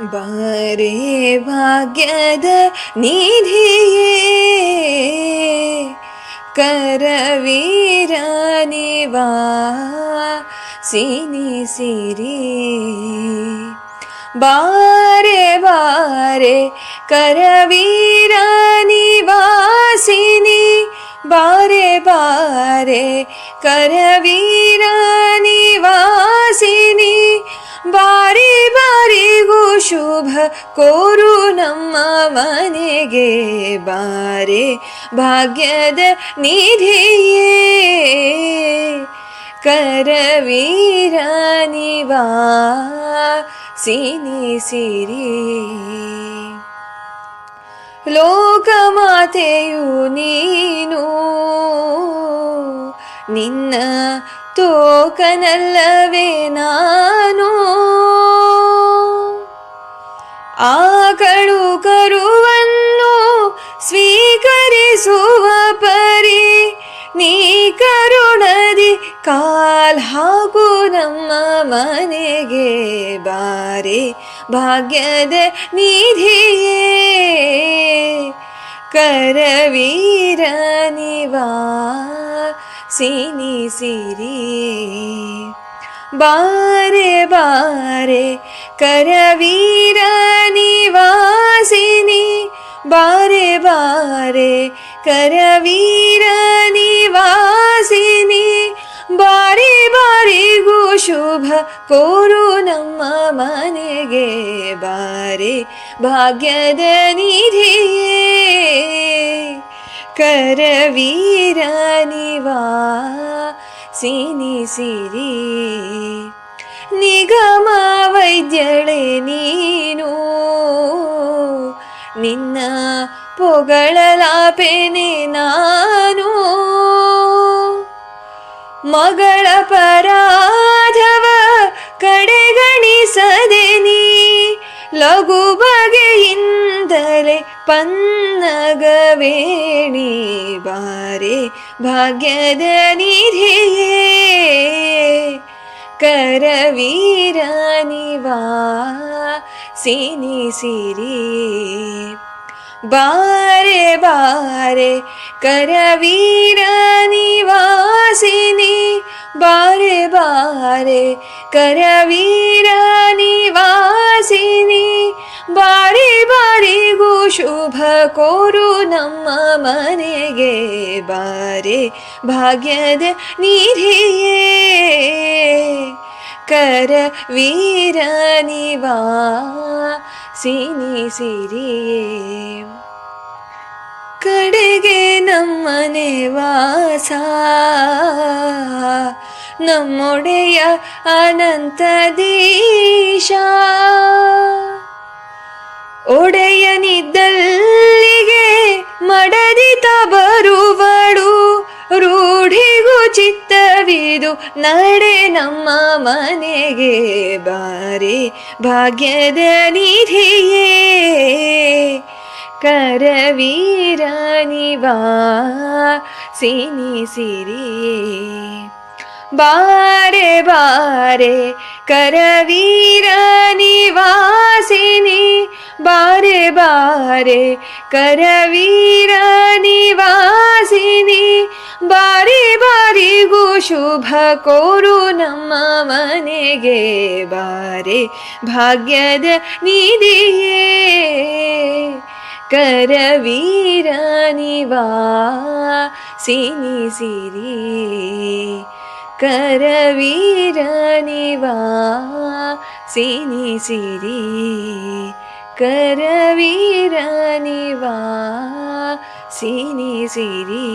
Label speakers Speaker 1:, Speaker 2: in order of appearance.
Speaker 1: बारे भाग्यद निधिये निधि करवीरावा सिरि। बारे बारे करवीरानि वा सिनी। बारे ನಿವಾಸಿನಿ ಬಾರೆ ಬಾರೆ ಕರವೀರ ನಿವಾಸಿನಿ ಬಾರಿ ಬಾರಿಗೂ ಶುಭ ಕೋರು ನಮ್ಮ ಮನೆಗೆ ಬಾರೆ ಭಾಗ್ಯದ ನಿಧಿಯೇ ಕರವೀರ ನಿವಾ ಸಿನಿ ಸಿರಿ ಲೋಕಮಾತೆಯು ನೀನು ನಿನ್ನ ತೋಕನಲ್ಲವೇ ನಾನು. ಆಕಳು ಕರುವನ್ನು ಸ್ವೀಕರಿಸುವ ಪರಿ ನೀ ಕರುಣದಿ ಕಾಲ್ ಹಾಕು ನಮ್ಮ ಮನೆಗೆ ಬಾರೆ. ಭಾಗ್ಯದ ನಿಧಿಯೇ ಕರವೀರ ನಿವಾ ಸಿನಿ ಸಿರಿ ಬಾರೆ ಬಾರೆ ಕರವೀರ ನಿವಾಸಿನಿ ಬಾರೆ ಬಾರೆ ಕರವೀರ ನಿವಾಸಿನಿ ಬಾರಿ ಬಾರಿಗೂ ಶುಭ ಕೋರು ನಮ್ಮ ಮನೆಗೆ ಬಾರೆ ಭಾಗ್ಯದ ನಿಧಿಯೇ करवीरानिवा सिनि सिरि निगम वैद्यळे नीनु ನಿನ್ನ ಪೊಗಳಲಾಪೆನೆ ನಾನು. ಮಗಳ ಪರಾಧವ ಕಡೆಗಣಿಸದೆ ನೀ, ಲಘು ಬಗೆಯಿಂದಲೇ ಪನ್ನಗ वेणी वारे भाग्यदी धिरीरावा सिनी सिरि बारे बारे करवीरानि वासिनि बारे बारे करवीरानि वासिनि ಬಾರಿ ಬಾರಿಗೂ ಶುಭ ಕೋರು ನಮ್ಮ ಮನೆಗೆ. ಬಾರೆ ಭಾಗ್ಯದ ನಿಧಿಯೇ. ಕರ ವೀರ ಸಿನಿ ಸಿರಿಯೇ. ಕಡೆಗೆ ನಮ್ಮನೆ ವಾಸ. ನಮ್ಮೊಡೆಯ ಅನಂತ ದೀಶ. ಒಡೆಯನಿದ್ದಲ್ಲಿಗೆ ಮಡದಿತ ಬರುವಳು. ರೂಢಿಗೂ ಚಿತ್ತವಿದು, ನಡೆ ನಮ್ಮ ಮನೆಗೆ ಬಾರಿ. ಭಾಗ್ಯದ ನಿಧಿಯೇ, ಕರವೀರ ಸಿನಿ ಸಿರಿ. ಬಾರೆ ಬಾರೆ, ಕರವೀರ ನಿವಾಸಿನಿ ಬಾರೆ ಬಾರೆ ಕರವೀರ ನಿವಾಸಿನಿ ಬಾರಿ ಬಾರಿಗೂ ಶುಭ ಕೋರು ನಮ್ಮ ಮನೆಗೆ ಬಾರೆ ಭಾಗ್ಯದ ನಿಧಿಯೇ ಕರವೀರ ನಿವಾ ಸಿನಿ ಸಿರಿ गरवीरावा सिनि सिरि।